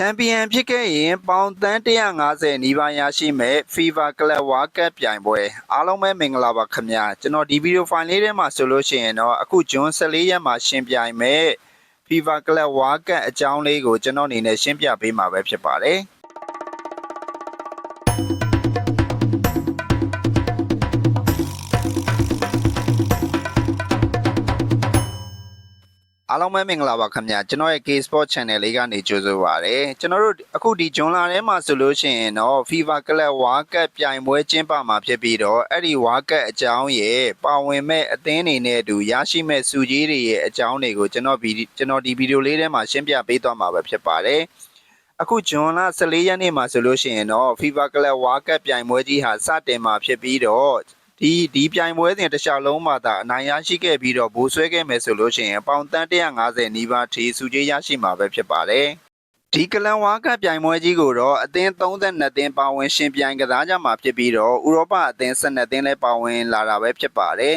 ချန်ပီယံဖြစ်ခဲ့ရင်ပေါင်သန်း150နီးပါးရရှိမဲ့ FIFA Club World Cup ပြိုင်ပွဲအားလုံးပဲမင်္ဂလာပါခင်ဗျာကျွန်တော်ဒီဗီဒီယိုဖိုင်လေးထဲမှာဆိုလို့ရှိရင်တော့အခုဂျွန်14ရက်မှာရှင်ပြိုင်မဲ့ FIFA Club World Cup အကြောင်းလေးကိုကျွန်တော်အနေနဲ့ရှင်းပြပေးမှာပဲဖြစ်ပါတယ် အားလုံးပဲမင်္ဂလာပါခင်ဗျာကျွန်တော်ရဲ့ K Sport Channel လေးကနေကြိုဆိုပါရစေကျွန်တော်တို့အခုဒီဂျွန်လာထဲမှာဆိုလို့ရှိရင်တော့ FIFA Club World Cup ပြိုင်ပွဲကျင်းပမှာဖြစ်ပြီးတော့အဲ့ဒီ World Cup အကြောင်းရဲ့ပါဝင်မဲ့အသင်းတွေနဲ့အတူရရှိမဲ့စုကြီးတွေရဲ့အကြောင်းတွေကိုကျွန်တော်ဗီဒီကျွန်တော်ဒီဗီဒီယိုလေးထဲမှာရှင်းပြပေးသွားမှာပဲဖြစ်ပါတယ်အခုဂျွန်လ14ရက်နေ့မှာဆိုလို့ရှိရင်တော့ FIFA Club World Cup ပြိုင်ပွဲကြီးဟာစတင်မှာဖြစ်ပြီးတော့ ဒီဒီပြိုင်ပွဲစဉ်တစ်ခြားလုံးမှာသာအနိုင်ရရှိခဲ့ပြီးတော့ဘိုးဆွဲခဲ့မယ်ဆိုလို့ရှိရင်ပေါင်တန်း150နီးပါးထိစုကြီးရရှိမှာပဲဖြစ်ပါတယ်။ဒီကလန်ဝါကပြိုင်ပွဲကြီးကိုတော့အသင်း32သင်းပါဝင်ရှင်ပြိုင်ကစားကြမှာဖြစ်ပြီးတော့ဥရောပအသင်း12သင်းလည်းပါဝင်လာတာပဲဖြစ်ပါတယ်